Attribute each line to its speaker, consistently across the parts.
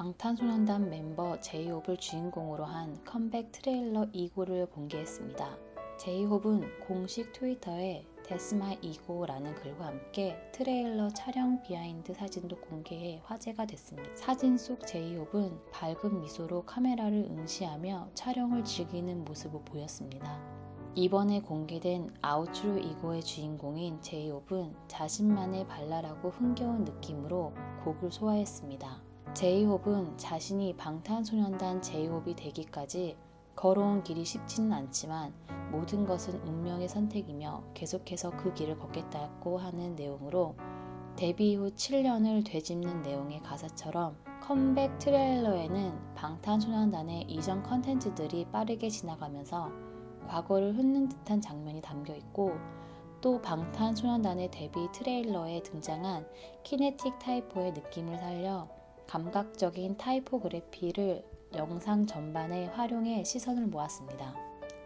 Speaker 1: 방탄소년단 멤버 제이홉을 주인공으로 한 컴백 트레일러 2고를 공개했습니다. 제이홉은 공식 트위터에 My Ego라는 글과 함께 트레일러 촬영 비하인드 사진도 공개해 화제가 됐습니다. 사진 속 제이홉은 밝은 미소로 카메라를 응시하며 촬영을 즐기는 모습을 보였습니다. 이번에 공개된 아우트로 이고의 주인공인 제이홉은 자신만의 발랄하고 흥겨운 느낌으로 곡을 소화했습니다. 제이홉은 자신이 방탄소년단 제이홉이 되기까지 걸어온 길이 쉽지는 않지만 모든 것은 운명의 선택이며 계속해서 그 길을 걷겠다고 하는 내용으로 데뷔 후 7년을 되짚는 내용의 가사처럼 컴백 트레일러에는 방탄소년단의 이전 컨텐츠들이 빠르게 지나가면서 과거를 훑는 듯한 장면이 담겨 있고 또 방탄소년단의 데뷔 트레일러에 등장한 키네틱 타이포의 느낌을 살려 감각적인 타이포그래피를 영상 전반에 활용해 시선을 모았습니다.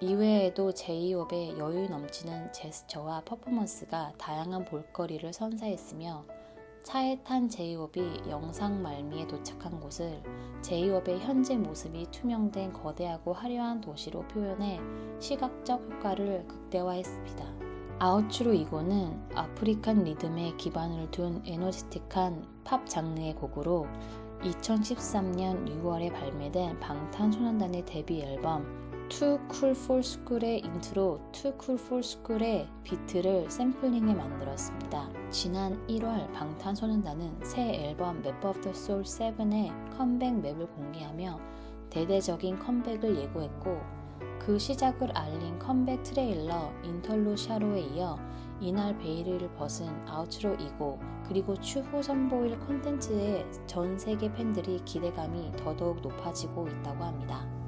Speaker 1: 이외에도 제이홉의 여유 넘치는 제스처와 퍼포먼스가 다양한 볼거리를 선사했으며 차에 탄 제이홉이 영상 말미에 도착한 곳을 제이홉의 현재 모습이 투명된 거대하고 화려한 도시로 표현해 시각적 효과를 극대화했습니다. 아우츠로 이고는 아프리칸 리듬에 기반을 둔 에너지틱한 팝 장르의 곡으로 2013년 6월에 발매된 방탄소년단의 데뷔 앨범 Too Cool for School의 인트로 Too Cool for School의 비트를 샘플링해 만들었습니다. 지난 1월 방탄소년단은 새 앨범 Map of the Soul 7의 컴백 맵을 공개하며 대대적인 컴백을 예고했고 그 시작을 알린 컴백 트레일러 인털로 샤로에 이어 이날 베일을 벗은 아우트로 이고 그리고 추후 선보일 콘텐츠에 전 세계 팬들이 기대감이 더더욱 높아지고 있다고 합니다.